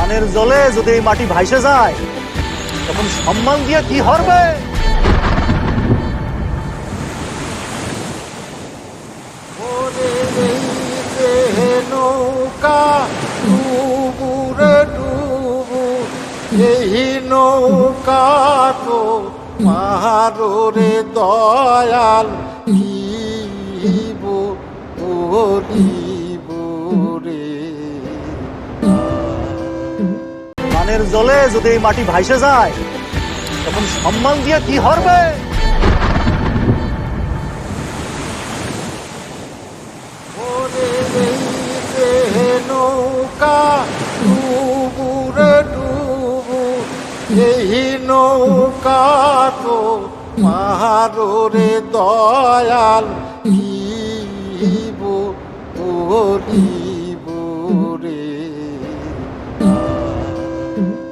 প্রাণের জলে যদি এই মাটি ভাইসে যায়, তখন সম্মান দিয়ে কি এই নৌকা এই নৌকা তো মারোরে দয়াল রে প্রাণের জলে যদি এই মাটি ভাইসে যায়, তখন সম্মান দিয়ে কি হরবে? নৌকা এই নৌকা তো মারোরে দয়াল করিব রে। Mm-hmm.